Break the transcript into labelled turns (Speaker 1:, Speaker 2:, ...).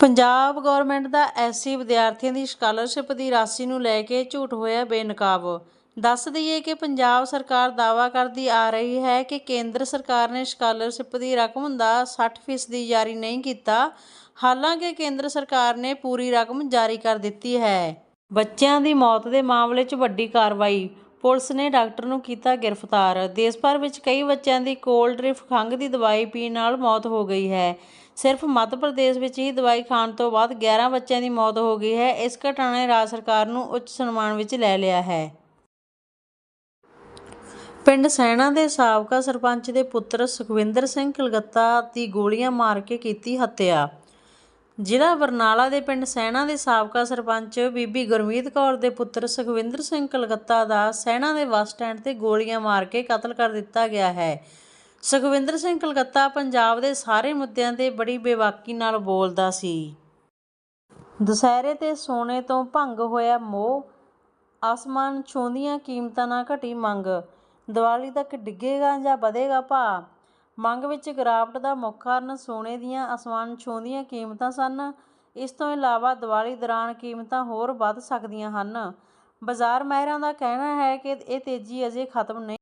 Speaker 1: Punjab government ਦਾ SC ਵਿਦਿਆਰਥੀਆਂ ਦੀ scholarship ਦੀ ਰਾਸ਼ੀ ਨੂੰ ਲੈ ਕੇ ਝੂਠ ਹੋਇਆ ਬੇਨਕਾਬ। ਦੱਸ ਦਈਏ ਕਿ ਪੰਜਾਬ ਸਰਕਾਰ ਦਾਅਵਾ ਕਰਦੀ ਆ ਰਹੀ ਹੈ ਕਿ ਕੇਂਦਰ ਸਰਕਾਰ ਨੇ ਸਕਾਲਰਸ਼ਿਪ ਦੀ ਰਕਮ ਦਾ 60% ਜਾਰੀ ਨਹੀਂ ਕੀਤਾ। ਹਾਲਾਂਕਿ ਕੇਂਦਰ ਸਰਕਾਰ ਨੇ ਪੂਰੀ ਰਕਮ ਜਾਰੀ ਕਰ ਦਿੱਤੀ ਹੈ। ਬੱਚਿਆਂ ਦੀ ਮੌਤ ਦੇ ਮਾਮਲੇ 'ਚ ਵੱਡੀ ਕਾਰਵਾਈ। ਪੁਲਿਸ ਨੇ ਡਾਕਟਰ ਨੂੰ ਕੀਤਾ ਗ੍ਰਿਫਤਾਰ। ਦੇਸ਼ ਭਰ ਵਿੱਚ ਕਈ ਬੱਚਿਆਂ ਦੀ ਕੋਲਡ ਡਰਿਫ ਖੰਘ ਦੀ ਦਵਾਈ ਪੀਣ ਨਾਲ ਮੌਤ ਹੋ ਗਈ ਹੈ। ਸਿਰਫ ਮੱਧ ਪ੍ਰਦੇਸ਼ ਵਿੱਚ ਹੀ ਦਵਾਈ ਖਾਣ ਤੋਂ ਬਾਅਦ 11 ਬੱਚਿਆਂ ਦੀ ਮੌਤ ਹੋ ਗਈ ਹੈ। ਇਸ ਘਟਨਾ ਨੇ ਰਾਜ ਸਰਕਾਰ ਨੂੰ ਉੱਚ ਸਨਮਾਨ ਵਿੱਚ ਲੈ ਲਿਆ ਹੈ। ਪਿੰਡ ਸੈਣਾ ਦੇ ਸਾਬਕਾ ਸਰਪੰਚ ਦੇ ਪੁੱਤਰ ਸੁਖਵਿੰਦਰ ਸਿੰਘ ਕਲਕੱਤਾ ਦੀ ਗੋਲੀਆਂ ਮਾਰ ਕੇ ਕੀਤੀ ਹੱਤਿਆ। ਜ਼ਿਲ੍ਹਾ ਬਰਨਾਲਾ ਦੇ ਪਿੰਡ ਸੈਣਾ ਦੇ ਸਾਬਕਾ ਸਰਪੰਚ ਬੀਬੀ ਗੁਰਮੀਤ ਕੌਰ ਦੇ ਪੁੱਤਰ ਸੁਖਵਿੰਦਰ ਸਿੰਘ ਕਲਕੱਤਾ ਦਾ ਸੈਣਾ ਦੇ ਬੱਸ ਸਟੈਂਡ ਤੇ ਗੋਲੀਆਂ ਮਾਰ ਕੇ ਕਤਲ ਕਰ ਦਿੱਤਾ ਗਿਆ ਹੈ। ਸੁਖਵਿੰਦਰ ਸਿੰਘ ਕਲਕੱਤਾ ਪੰਜਾਬ ਦੇ ਸਾਰੇ ਮੁੱਦਿਆਂ ਤੇ ਬੜੀ ਬੇਵਾਕੀ ਨਾਲ ਬੋਲਦਾ ਸੀ। ਦੁਸਹਿਰੇ ਤੇ ਸੋਨੇ ਤੋਂ ਭੰਗ ਹੋਇਆ ਮੋਹ ਆਸਮਾਨ ਛੂੰਦੀਆਂ ਕੀਮਤਾਂ ਨਾਲ ਘਟੀ ਮੰਗ, ਦੀਵਾਲੀ ਤੱਕ ਡਿੱਗੇਗਾ ਜਾਂ ਵਧੇਗਾ ਭਾਅ? ਮੰਗ ਵਿੱਚ ਗਿਰਾਵਟ ਦਾ ਮੁੱਖ ਕਾਰਨ ਸੋਨੇ ਦੀਆਂ ਅਸਮਾਨ ਛੂੰਹਦੀਆਂ ਕੀਮਤਾਂ ਸਨ। ਇਸ ਤੋਂ ਇਲਾਵਾ ਦੀਵਾਲੀ ਦੌਰਾਨ ਕੀਮਤਾਂ ਹੋਰ ਵੱਧ ਸਕਦੀਆਂ ਹਨ। ਬਾਜ਼ਾਰ ਮਾਹਿਰਾਂ ਦਾ ਕਹਿਣਾ ਹੈ ਕਿ ਇਹ ਤੇਜ਼ੀ ਅਜੇ ਖਤਮ ਨਹੀਂ